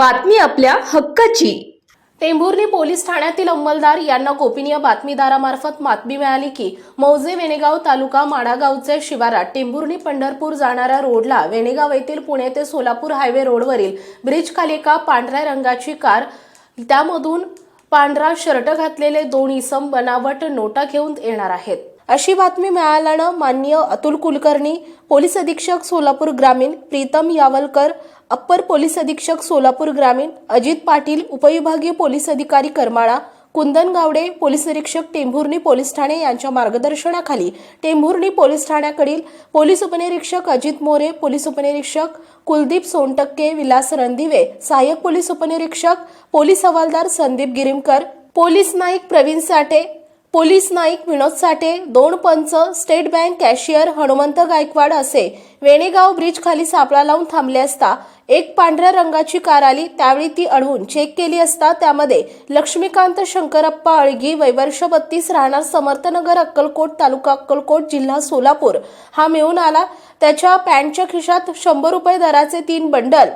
बातमी आपल्या हक्काची. टेंभुर्णी पोलीस ठाण्यातील अंमलदार यांना गोपनीय बातमीदारामार्फत बातमी मिळाली की मौजे वेणेगाव तालुका माडागावचे शिवारात टेंभुर्णी पंढरपूर जाणाऱ्या रोडला वेणेगाव येथील पुणे ते सोलापूर हायवे रोडवरील ब्रिज एका पांढऱ्या रंगाची कार त्यामधून पांढरा शर्ट घातलेले दोन इसम बनावट नोटा घेऊन येणार आहेत. अशी बातमी मिळाल्यानं मान्य अतुल कुलकर्णी पोलीस अधीक्षक सोलापूर ग्रामीण प्रीतम यावलकर अप्पर पोलीस अधीक्षक सोलापूर ग्रामीण अजित पाटील उपविभागीय पोलीस अधिकारी करमाळा कुंदन गावडे पोलीस निरीक्षक टेंभुर्णी पोलीस ठाणे यांच्या मार्गदर्शनाखाली टेंभुर्णी पोलीस ठाण्याकडील पोलीस उपनिरीक्षक अजित मोरे पोलीस उपनिरीक्षक कुलदीप सोनटक्के विलास रणदिवे सहाय्यक पोलीस उपनिरीक्षक पोलीस हवालदार संदीप गिरीमकर पोलीस नाईक प्रवीण साठे पोलीस नाईक विनोद साठे दोन पंच state bank cashier Hanumant Gaikwad असे वेणेगाव ब्रिज खाली सापळा लावून थांबले असता एक पांढऱ्या रंगाची कार आली त्यावेळी ती अडवून चेक केली असता त्यामध्ये लक्ष्मीकांत शंकरप्पा अळगी वैवर्ष बत्तीस राहणार समर्थनगर अक्कलकोट तालुका अक्कलकोट जिल्हा सोलापूर. हा मिळून आला. त्याच्या पॅन्टच्या खिशात शंभर रुपये दराचे तीन बंडल.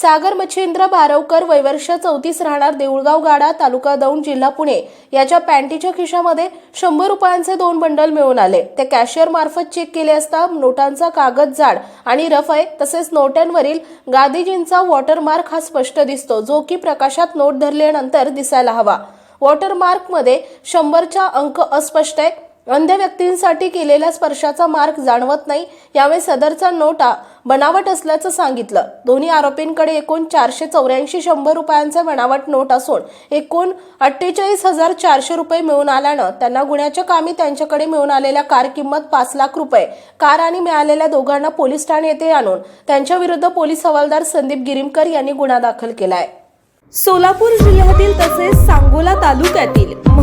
सागर मच्छिंद्र बारवकर वैवर्ष चौतीस राहणार देऊळगाव गाडा तालुका दौंड जिल्हा पुणे. याच्या पॅन्टीच्या खिशामध्ये शंभर रुपयांचे दोन बंडल मिळून आले. ते कॅशियर मार्फत चेक केले असता नोटांचा कागद जाड आणि रफ आहे. तसेच नोटांवरील गांधीजींचा वॉटरमार्क हा स्पष्ट दिसतो जो की प्रकाशात नोट धरल्यानंतर दिसायला हवा. वॉटरमार्कमध्ये शंभरचा अंक अस्पष्ट आहे. अंध व्यक्तींसाठी केलेल्या स्पर्शाचा मार्ग जाणवत नाही यावेळी सदरचा नोटा बनावट असल्याचं सांगितलं. दोन्ही आरोपींकडे एकूण चारशे चौऱ्याऐंशी शंभर रुपयांचा बनावट नोट असून एकूण अठ्ठेचाळीस हजार चारशे रुपये मिळून आल्यानं त्यांना गुन्ह्याच्या कामी त्यांच्याकडे मिळून आलेल्या कार किंमत पाच लाख रुपये कार आणि मिळालेल्या दोघांना पोलीस ठाणे येथे आणून त्यांच्या विरुद्ध पोलीस हवालदार संदीप गिरीमकर यांनी गुन्हा दाखल केलाय. सोलापूर जिल्ह्यातील तसेच सांगोला तालुक्यातील